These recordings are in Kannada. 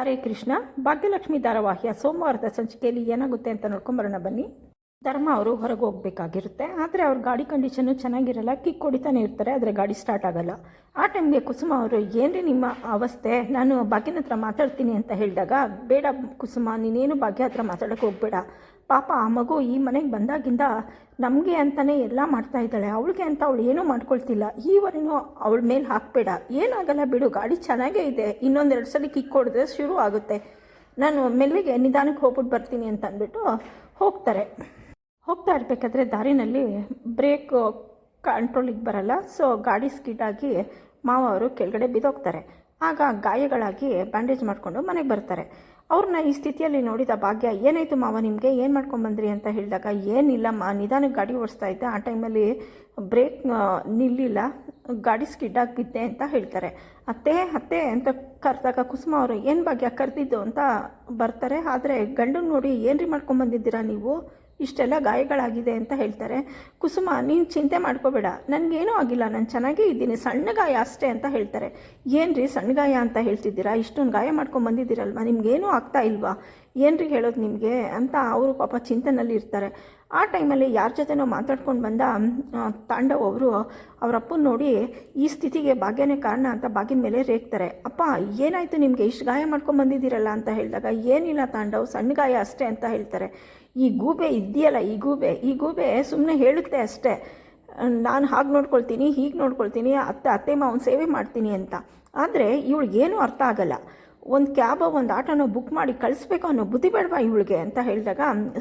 ಹರೇ ಕೃಷ್ಣ ಭಾಗ್ಯಲಕ್ಷ್ಮಿ ಧಾರಾವಾಹಿಯ ಸೋಮವಾರದ ಸಂಚಿಕೆಯಲ್ಲಿ ಏನಾಗುತ್ತೆ ಅಂತ ನೋಡ್ಕೊಂಬರೋಣ ಬನ್ನಿ. ಧರ್ಮ ಅವರು ಹೊರಗೆ ಹೋಗ್ಬೇಕಾಗಿರುತ್ತೆ. ಆದರೆ ಅವ್ರ ಗಾಡಿ ಕಂಡೀಷನ್ನು ಚೆನ್ನಾಗಿರಲ್ಲ, ಕಿಕ್ ಹೊಡಿತಾನೆ ಇರ್ತಾರೆ, ಆದರೆ ಗಾಡಿ ಸ್ಟಾರ್ಟ್ ಆಗಲ್ಲ. ಆ ಟೈಮ್ಗೆ ಕುಸುಮ ಅವರು, ಏನ್ರಿ ನಿಮ್ಮ ಅವಸ್ಥೆ? ನಾನು ಭಾಗ್ಯನ ಹತ್ರ ಮಾತಾಡ್ತೀನಿ ಅಂತ ಹೇಳಿದಾಗ, ಬೇಡ ಕುಸುಮ, ನೀನೇನು ಭಾಗ್ಯ ಹತ್ರ ಮಾತಾಡೋಕೆ ಹೋಗಬೇಡ. ಪಾಪ ಆ ಮಗು ಈ ಮನೆಗೆ ಬಂದಾಗಿಂದ ನಮಗೆ ಅಂತಲೇ ಎಲ್ಲ ಮಾಡ್ತಾ ಇದ್ದಾಳೆ. ಅವಳಿಗೆ ಅಂತ ಅವಳು ಏನೂ ಮಾಡ್ಕೊಳ್ತಿಲ್ಲ. ಈವರೆಗೂ ಅವಳ ಮೇಲೆ ಹಾಕಬೇಡ. ಏನಾಗಲ್ಲ ಬಿಡು, ಗಾಡಿ ಚೆನ್ನಾಗೇ ಇದೆ. ಇನ್ನೊಂದೆರಡು ಸಲ ಕಿಕ್ ಹೊಡೆದ್ರೆ ಶುರು ಆಗುತ್ತೆ. ನಾನು ಮೆಲ್ಲಿಗೆ ನಿಧಾನಕ್ಕೆ ಹೋಗ್ಬಿಟ್ಟು ಬರ್ತೀನಿ ಅಂತ ಅಂದ್ಬಿಟ್ಟು ಹೋಗ್ತಾರೆ. ಹೋಗ್ತಾ ಇರಬೇಕಾದ್ರೆ ದಾರಿನಲ್ಲಿ ಬ್ರೇಕ್ ಕಂಟ್ರೋಲಿಗೆ ಬರಲ್ಲ. ಸೊ ಗಾಡಿ ಸ್ಕಿಡ್ ಆಗಿ ಮಾವ ಅವರು ಕೆಳಗಡೆ ಬಿದ್ದೋಗ್ತಾರೆ. ಆಗ ಗಾಯಗಳಾಗಿ ಬ್ಯಾಂಡೇಜ್ ಮಾಡಿಕೊಂಡು ಮನೆಗೆ ಬರ್ತಾರೆ. ಅವ್ರನ್ನ ಈ ಸ್ಥಿತಿಯಲ್ಲಿ ನೋಡಿದ ಭಾಗ್ಯ, ಏನಾಯಿತು ಮಾವ, ನಿಮಗೆ ಏನು ಮಾಡ್ಕೊಂಬಂದ್ರಿ ಅಂತ ಹೇಳಿದಾಗ, ಏನಿಲ್ಲ ಮಾ, ನಿಧಾನಕ್ಕೆ ಗಾಡಿ ಓಡಿಸ್ತಾ ಇದ್ದೆ. ಆ ಟೈಮಲ್ಲಿ ಬ್ರೇಕ್ ನಿಲ್ಲಿಲ್ಲ. ಗಾಡಿ ಸ್ಕಿಡ್ಡಾಗಿ ಬಿದ್ದೆ ಅಂತ ಹೇಳ್ತಾರೆ. ಅತ್ತೆ ಅತ್ತೆ ಅಂತ ಕರೆದಾಗ ಕುಸುಮ ಅವರು, ಏನು ಭಾಗ್ಯ, ಕರೆದಿದ್ದು? ಅಂತ ಬರ್ತಾರೆ. ಆದರೆ ಗಂಡನ್ನ ನೋಡಿ, ಏನ್ರಿ ಮಾಡ್ಕೊಂಬಂದಿದ್ದೀರಾ ನೀವು? ಇಷ್ಟೆಲ್ಲ ಗಾಯಗಳಾಗಿದೆ ಅಂತ ಹೇಳ್ತಾರೆ. ಕುಸುಮ, ನೀನು ಚಿಂತೆ ಮಾಡ್ಕೋಬೇಡ. ನನಗೇನೂ ಆಗಿಲ್ಲ. ನಾನು ಚೆನ್ನಾಗೇ ಇದ್ದೀನಿ. ಸಣ್ಣ ಗಾಯ ಅಷ್ಟೇ ಅಂತ ಹೇಳ್ತಾರೆ. ಏನ್ರಿ ಸಣ್ಣ ಗಾಯ ಅಂತ ಹೇಳ್ತಿದ್ದೀರಾ? ಇಷ್ಟೊಂದು ಗಾಯ ಮಾಡ್ಕೊಂಡು ಬಂದಿದ್ದೀರಲ್ವಾ? ನಿಮ್ಗೇನೂ ಆಗ್ತಾ ಇಲ್ವಾ? ಏನ್ರಿ ಹೇಳೋದು ನಿಮಗೆ ಅಂತ ಅವರು ಪಾಪ ಚಿಂತನಲ್ಲಿ ಇರ್ತಾರೆ. ಆ ಟೈಮಲ್ಲಿ ಯಾರ ಜೊತೆನೋ ಮಾತಾಡ್ಕೊಂಡು ಬಂದ ತಾಂಡವ್ ಅವರು ಅವರಪ್ಪನ ನೋಡಿ ಈ ಸ್ಥಿತಿಗೆ ಭಾಗ್ಯನೇ ಕಾರಣ ಅಂತ ಬಾಗಿನ ಮೇಲೆ ರೇಗ್ತಾರೆ. ಅಪ್ಪ, ಏನಾಯಿತು ನಿಮಗೆ? ಇಷ್ಟು ಗಾಯ ಮಾಡ್ಕೊಂಡು ಬಂದಿದ್ದೀರಲ್ಲ? ಅಂತ ಹೇಳಿದಾಗ, ಏನಿಲ್ಲ ತಾಂಡವ್, ಸಣ್ಣ ಗಾಯ ಅಷ್ಟೇ ಅಂತ ಹೇಳ್ತಾರೆ. ಈ ಗೂಬೆ ಇದೆಯಲ್ಲ, ಈ ಗೂಬೆ ಈ ಗೂಬೆ ಸುಮ್ಮನೆ ಹೇಳುತ್ತೆ ಅಷ್ಟೇ. ನಾನು ಹಾಗೆ ನೋಡ್ಕೊಳ್ತೀನಿ, ಹೀಗೆ ನೋಡ್ಕೊಳ್ತೀನಿ, ಅತ್ತೆ ಅತ್ತೆ, ಮಾವನ ಸೇವೆ ಮಾಡ್ತೀನಿ ಅಂತ. ಆದರೆ ಇವಳಿಗೇನು ಅರ್ಥ ಆಗಲ್ಲ. ಒಂದು ಕ್ಯಾಬ, ಒಂದು ಆಟೋನ ಬುಕ್ ಮಾಡಿ ಕಳಿಸ್ಬೇಕು ಅನ್ನೋ ಬುದ್ಧಿ ಬೇಡವಾ ಇವಳಿಗೆ ಅಂತ ಹೇಳಿದಾಗ,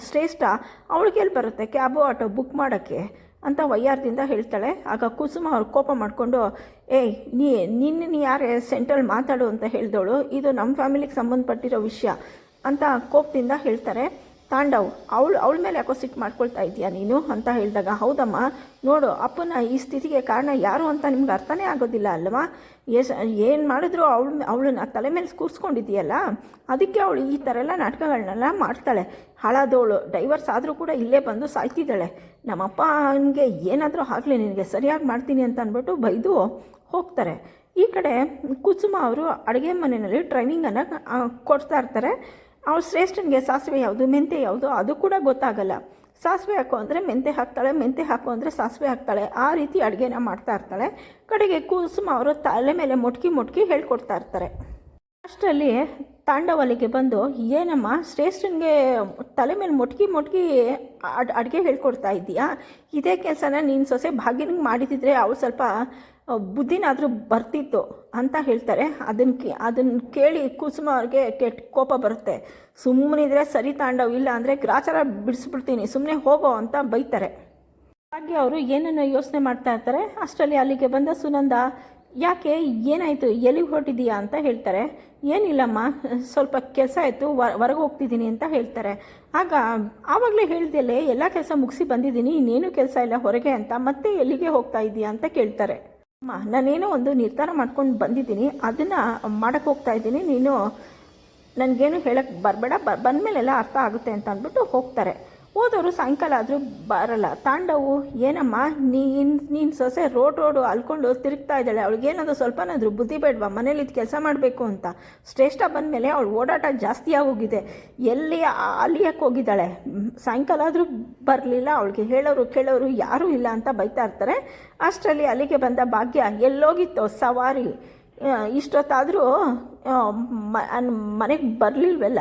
ಶ್ರೇಷ್ಠ, ಅವಳಿಗೆ ಎಲ್ಲಿ ಬರುತ್ತೆ ಕ್ಯಾಬು, ಆಟೋ ಬುಕ್ ಮಾಡೋಕ್ಕೆ ಅಂತ ವಯ್ಯಾರದಿಂದ ಹೇಳ್ತಾಳೆ. ಆಗ ಕುಸುಮ ಅವ್ರು ಕೋಪ ಮಾಡಿಕೊಂಡು, ಏಯ್, ನೀ, ನಿನ್ನ ಯಾರೇ ಸೆಂಟ್ರಲ್ ಮಾತಾಡು ಅಂತ ಹೇಳಿದವಳು. ಇದು ನಮ್ಮ ಫ್ಯಾಮಿಲಿಗೆ ಸಂಬಂಧಪಟ್ಟಿರೋ ವಿಷಯ ಅಂತ ಕೋಪದಿಂದ ಹೇಳ್ತಾರೆ. ತಾಂಡವ್, ಅವಳು ಅವಳ ಮೇಲೆ ಯಾಕೋ ಸಿಟ್ಟು ಮಾಡ್ಕೊಳ್ತಾ ಇದೆಯಾ ನೀನು ಅಂತ ಹೇಳಿದಾಗ, ಹೌದಮ್ಮ, ನೋಡು, ಅಪ್ಪನ ಈ ಸ್ಥಿತಿಗೆ ಕಾರಣ ಯಾರು ಅಂತ ನಿಮ್ಗೆ ಅರ್ಥನೇ ಆಗೋದಿಲ್ಲ ಅಲ್ವಾ? ಎಸ್ ಏನು ಮಾಡಿದ್ರು ಅವಳು ಅವಳನ್ನ ತಲೆ ಮೇಲೆ ಕೂರಿಸ್ಕೊಂಡಿದ್ದೀಯಲ್ಲ, ಅದಕ್ಕೆ ಅವಳು ಈ ಥರ ಎಲ್ಲ ನಾಟಕಗಳನ್ನೆಲ್ಲ ಮಾಡ್ತಾಳೆ. ಹಾಳಾದವಳು, ಡೈವರ್ಸ್ ಆದರೂ ಕೂಡ ಇಲ್ಲೇ ಬಂದು ಸಾಯ್ತಿದ್ದಾಳೆ. ನಮ್ಮಪ್ಪ ಅವನಿಗೆ ಏನಾದರೂ ಆಗಲಿ, ನಿನಗೆ ಸರಿಯಾಗಿ ಮಾಡ್ತೀನಿ ಅಂತ ಅಂದ್ಬಿಟ್ಟು ಬೈದು ಹೋಗ್ತಾರೆ. ಈ ಕಡೆ ಕುಸುಮ ಅವರು ಅಡುಗೆ ಮನೆಯಲ್ಲಿ ಟ್ರೈನಿಂಗನ್ನು ಕೊಡ್ತಾ ಇರ್ತಾರೆ. ಅವಳು ಶ್ರೇಷ್ಠನಿಗೆ ಸಾಸಿವೆ ಯಾವುದು ಮೆಂತೆ ಯಾವುದು, ಅದು ಕೂಡ ಗೊತ್ತಾಗಲ್ಲ. ಸಾಸಿವೆ ಹಾಕು ಅಂದರೆ ಮೆಂತೆ ಹಾಕ್ತಾಳೆ ಮೆಂತೆ ಹಾಕು ಅಂದರೆ ಸಾಸಿವೆ ಹಾಕ್ತಾಳೆ. ಆ ರೀತಿ ಅಡುಗೆನ ಮಾಡ್ತಾ ಇರ್ತಾಳೆ. ಕಡೆಗೆ ಕೂಸುಮ ಅವರು ತಲೆ ಮೇಲೆ ಮೊಟ್ಕಿ ಮೊಟ್ಕಿ ಹೇಳ್ಕೊಡ್ತಾ ಇರ್ತಾರೆ. ಅಷ್ಟರಲ್ಲಿ ತಾಂಡವಲಿಗೆ ಬಂದು, ಏನಮ್ಮ, ಶ್ರೇಷ್ಠನಿಗೆ ತಲೆ ಮೇಲೆ ಮೊಟ್ಕಿ ಮೊಟ್ಕಿ ಅಡ್, ಅಡುಗೆ ಹೇಳ್ಕೊಡ್ತಾ ಇದ್ದೀಯಾ ಇದೇ ಕೆಲಸನ ನೀನು ಸೊಸೆ ಭಾಗ್ಯನಿಗೆ ಮಾಡಿದಿದ್ರೆ ಅವಳು ಸ್ವಲ್ಪ ಬುದ್ಧಿನಾದರೂ ಬರ್ತಿತ್ತು ಅಂತ ಹೇಳ್ತಾರೆ. ಅದನ್ನು ಕೇ ಅದನ್ನು ಕೇಳಿ ಕುಸುಮ ಅವ್ರಿಗೆ ಕೆಟ್ಟ ಕೋಪ ಬರುತ್ತೆ. ಸುಮ್ಮನಿದ್ರೆ ಸರಿ ತಾಂಡವ್, ಇಲ್ಲ ಅಂದರೆ ಗ್ರಾಚಾರ ಬಿಡಿಸ್ಬಿಡ್ತೀನಿ ಸುಮ್ಮನೆ ಹೋಗೋ ಅಂತ ಬೈತಾರೆ. ಹಾಗೆ ಅವರು ಏನನ್ನು ಯೋಚನೆ ಮಾಡ್ತಾ ಇರ್ತಾರೆ, ಅಷ್ಟರಲ್ಲಿ ಅಲ್ಲಿಗೆ ಬಂದ ಸುನಂದ, ಯಾಕೆ, ಏನಾಯಿತು, ಎಲ್ಲಿಗೆ ಹೊರಟಿದೀಯಾ? ಅಂತ ಹೇಳ್ತಾರೆ. ಏನಿಲ್ಲಮ್ಮ, ಸ್ವಲ್ಪ ಕೆಲಸ ಆಯಿತು ಹೊರಗೆ ಹೋಗ್ತಿದ್ದೀನಿ ಅಂತ ಹೇಳ್ತಾರೆ. ಆಗ ಆವಾಗಲೇ ಹೇಳ್ದೆಲೆ ಎಲ್ಲ ಕೆಲಸ ಮುಗಿಸಿ ಬಂದಿದ್ದೀನಿ ಇನ್ನೇನು ಕೆಲಸ ಇಲ್ಲ, ಹೊರಗೆ ಅಂತ, ಮತ್ತೆ ಎಲ್ಲಿಗೆ ಹೋಗ್ತಾ ಇದ್ದೀಯಾ ಅಂತ ಕೇಳ್ತಾರೆ. ಅಮ್ಮ, ನಾನೇನೋ ಒಂದು ನಿರ್ಧಾರ ಮಾಡ್ಕೊಂಡು ಬಂದಿದ್ದೀನಿ. ಅದನ್ನು ಮಾಡೋಕ್ಕೆ ಹೋಗ್ತಾ ಇದ್ದೀನಿ. ನೀನು ನನಗೇನು ಹೇಳಕ್ಕೆ ಬರಬೇಡ. ಬ, ಬಂದಮೇಲೆಲ್ಲ ಅರ್ಥ ಆಗುತ್ತೆ ಅಂತ ಅಂದ್ಬಿಟ್ಟು ಹೋಗ್ತಾರೆ. ಹೋದವರು ಸಾಯಂಕಾಲ ಆದರೂ ಬರಲ್ಲ. ತಾಂಡವು, ಏನಮ್ಮ, ನೀನು ನೀನು ಸೊಸೆ ರೋಡ್, ರೋಡು ಅಲ್ಕೊಂಡು ತಿರುಗ್ತಾ ಇದ್ದಾಳೆ. ಅವಳಿಗೇನಾದ್ರು ಸ್ವಲ್ಪನಾದರೂ ಬುದ್ಧಿ ಬೇಡವಾ? ಮನೇಲಿ ಇದು ಕೆಲಸ ಮಾಡಬೇಕು ಅಂತ. ಶ್ರೇಷ್ಠ ಬಂದಮೇಲೆ ಅವಳು ಓಡಾಟ ಜಾಸ್ತಿ ಆಗೋಗಿದೆ. ಎಲ್ಲಿ ಅಲಿಯಕ್ಕೆ ಹೋಗಿದ್ದಾಳೆ? ಸಾಯಂಕಾಲ ಆದರೂ ಬರಲಿಲ್ಲ. ಅವಳಿಗೆ ಹೇಳೋರು, ಕೇಳೋರು ಯಾರೂ ಇಲ್ಲ ಅಂತ ಬೈತಾ ಇರ್ತಾರೆ. ಅಷ್ಟರಲ್ಲಿ ಅಲ್ಲಿಗೆ ಬಂದ ಭಾಗ್ಯ ಎಲ್ಲೋಗಿತ್ತು. ಸವಾರಿ. ಇಷ್ಟೊತ್ತಾದರೂ ಮನೆಗೆ ಬರಲಿಲ್ವಲ್ಲ?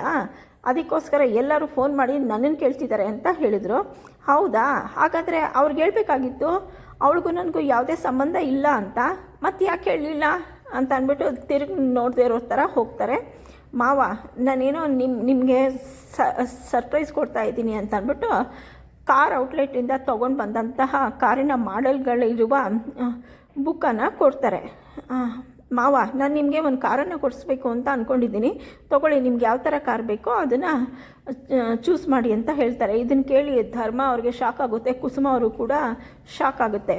ಅದಕ್ಕೋಸ್ಕರ ಎಲ್ಲರೂ ಫೋನ್ ಮಾಡಿ ನನ್ನನ್ನು ಕೇಳ್ತಿದ್ದಾರೆ ಅಂತ ಹೇಳಿದರು. ಹೌದಾ? ಹಾಗಾದರೆ ಅವ್ರಿಗೆ ಹೇಳಬೇಕಾಗಿತ್ತು, ಅವಳಿಗೂ ನನಗೂ ಯಾವುದೇ ಸಂಬಂಧ ಇಲ್ಲ ಅಂತ. ಮತ್ತೆ ಯಾಕೆ ಹೇಳಲಿಲ್ಲ ಅಂತ ಅಂದ್ಬಿಟ್ಟು ತಿರುಗಿ ನೋಡದೆ ಇರೋ ಥರ ಹೋಗ್ತಾರೆ. ಮಾವ, ನಾನೇನೋ ನಿಮ್ಮ ನಿಮಗೆ ಸರ್ಪ್ರೈಸ್ ಕೊಡ್ತಾ ಇದ್ದೀನಿ ಅಂತ ಅಂದ್ಬಿಟ್ಟು ಕಾರ್ ಔಟ್ಲೆಟಿಂದ ತೊಗೊಂಡು ಬಂದಂತಹ ಕಾರಿನ ಮಾಡೆಲ್ಗಳಿರುವ ಬುಕ್ಕನ್ನು ಕೊಡ್ತಾರೆ. ಮಾವ, ನಾನು ನಿಮಗೆ ಒಂದು ಕಾರನ್ನು ಕೊಡಿಸ್ಬೇಕು ಅಂತ ಅಂದ್ಕೊಂಡಿದ್ದೀನಿ ತೊಗೊಳ್ಳಿ, ನಿಮ್ಗೆ ಯಾವ ಥರ ಕಾರ್ ಬೇಕೋ ಅದನ್ನು ಚೂಸ್ ಮಾಡಿ ಅಂತ ಹೇಳ್ತಾರೆ. ಇದನ್ನು ಕೇಳಿ ಧರ್ಮ ಅವ್ರಿಗೆ ಶಾಕ್ ಆಗುತ್ತೆ, ಕುಸುಮ ಅವರು ಕೂಡ ಶಾಕ್ ಆಗುತ್ತೆ.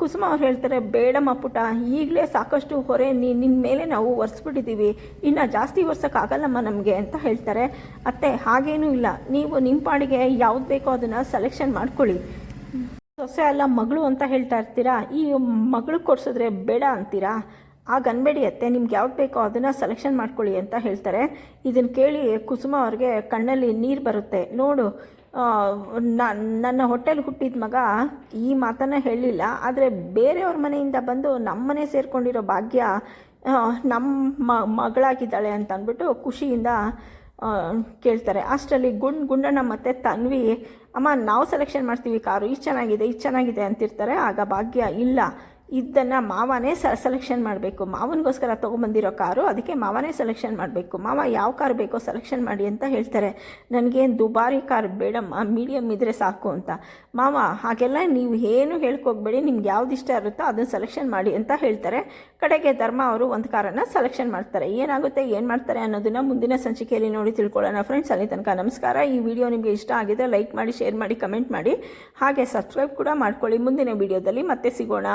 ಕುಸುಮ ಅವ್ರು ಹೇಳ್ತಾರೆ, ಬೇಡಮ್ಮ ಪುಟ ಈಗಲೇ ಸಾಕಷ್ಟು ಹೊರೆ ನೀ ನಿನ್ನ ಮೇಲೆ ನಾವು ಒರೆಸ್ಬಿಟ್ಟಿದ್ದೀವಿ ಇನ್ನು ಜಾಸ್ತಿ ಒರ್ಸೋಕ್ಕಾಗಲ್ಲಮ್ಮ ನಮಗೆ ಅಂತ ಹೇಳ್ತಾರೆ. ಅತ್ತೆ, ಹಾಗೇನೂ ಇಲ್ಲ. ನೀವು ನಿಮ್ಮ ಪಾಡಿಗೆ ಯಾವ್ದು ಬೇಕೋ ಅದನ್ನು ಸೆಲೆಕ್ಷನ್ ಮಾಡ್ಕೊಳ್ಳಿ. ಸೊಸೆ ಅಲ್ಲ ಮಗಳು ಅಂತ ಹೇಳ್ತಾ ಇರ್ತೀರಾ? ಈ ಮಗಳು ಕೊಡ್ಸಿದ್ರೆ ಬೇಡ ಅಂತೀರಾ? ಆಗ ಅನ್ಬೇಡಿ ಅತ್ತೆ ನಿಮ್ಗೆ ಯಾವ್ದು ಬೇಕೋ ಅದನ್ನು ಸೆಲೆಕ್ಷನ್ ಮಾಡ್ಕೊಳ್ಳಿ ಅಂತ ಹೇಳ್ತಾರೆ. ಇದನ್ನು ಕೇಳಿ ಕುಸುಮ ಅವ್ರಿಗೆ ಕಣ್ಣಲ್ಲಿ ನೀರು ಬರುತ್ತೆ. ನೋಡು ನನ್ನ ಹೋಟೆಲ್ ಹುಟ್ಟಿದ ಮಗ ಈ ಮಾತನ್ನು ಹೇಳಿಲ್ಲ, ಆದರೆ ಬೇರೆಯವ್ರ ಮನೆಯಿಂದ ಬಂದು ನಮ್ಮ ಮನೆ ಸೇರಿಕೊಂಡಿರೋ ಭಾಗ್ಯ ನಮ್ಮ ಮಗಳಾಗಿದ್ದಾಳೆ ಅಂತ ಅಂದ್ಬಿಟ್ಟು ಖುಷಿಯಿಂದ ಕೇಳ್ತಾರೆ. ಅಷ್ಟರಲ್ಲಿ ಗುಂಡ್ ಗುಂಡಣ್ಣ ಮತ್ತು ತನ್ವಿ, ಅಮ್ಮ, ನಾವು ಸೆಲೆಕ್ಷನ್ ಮಾಡ್ತೀವಿ ಕಾರು ಇದು ಚೆನ್ನಾಗಿದೆ ಇದು ಚೆನ್ನಾಗಿದೆ ಅಂತಿರ್ತಾರೆ. ಆಗ ಭಾಗ್ಯ, ಇಲ್ಲ ಇದನ್ನು ಮಾವನೇ ಸ ಸೆಲೆಕ್ಷನ್ ಮಾಡಬೇಕು. ಮಾವನಿಗೋಸ್ಕರ ತೊಗೊಂಬಂದಿರೋ ಕಾರು ಅದಕ್ಕೆ ಮಾವನೇ ಸೆಲೆಕ್ಷನ್ ಮಾಡಬೇಕು. ಮಾವ ಯಾವ ಕಾರ್ ಬೇಕೋ ಸೆಲೆಕ್ಷನ್ ಮಾಡಿ ಅಂತ ಹೇಳ್ತಾರೆ. ನನಗೇನು ದುಬಾರಿ ಕಾರ್ ಬೇಡಮ್ಮ ಮೀಡಿಯಮ್ ಇದ್ದರೆ ಸಾಕು ಅಂತ. ಮಾವ, ಹಾಗೆಲ್ಲ ನೀವು ಏನು ಹೇಳ್ಕೋಗ್ಬೇಡಿ ನಿಮ್ಗೆ ಯಾವ್ದು ಇಷ್ಟ ಇರುತ್ತೋ ಅದನ್ನು ಸೆಲೆಕ್ಷನ್ ಮಾಡಿ ಅಂತ ಹೇಳ್ತಾರೆ. ಕಡೆಗೆ ಧರ್ಮ ಅವರು ಒಂದು ಕಾರನ್ನು ಸೆಲೆಕ್ಷನ್ ಮಾಡ್ತಾರೆ. ಏನಾಗುತ್ತೆ, ಏನು ಮಾಡ್ತಾರೆ ಅನ್ನೋದನ್ನ ಮುಂದಿನ ಸಂಚಿಕೆಯಲ್ಲಿ ನೋಡಿ ತಿಳ್ಕೊಳ್ಳೋಣ ಫ್ರೆಂಡ್ಸ್ ಅಲ್ಲಿ ತನಕ ನಮಸ್ಕಾರ. ಈ ವಿಡಿಯೋ ನಿಮಗೆ ಇಷ್ಟ ಆಗಿದೆ ಲೈಕ್ ಮಾಡಿ ಶೇರ್ ಮಾಡಿ ಕಮೆಂಟ್ ಮಾಡಿ. ಹಾಗೆ ಸಬ್ಸ್ಕ್ರೈಬ್ ಕೂಡ ಮಾಡ್ಕೊಳ್ಳಿ. ಮುಂದಿನ ವಿಡಿಯೋದಲ್ಲಿ ಮತ್ತೆ ಸಿಗೋಣ.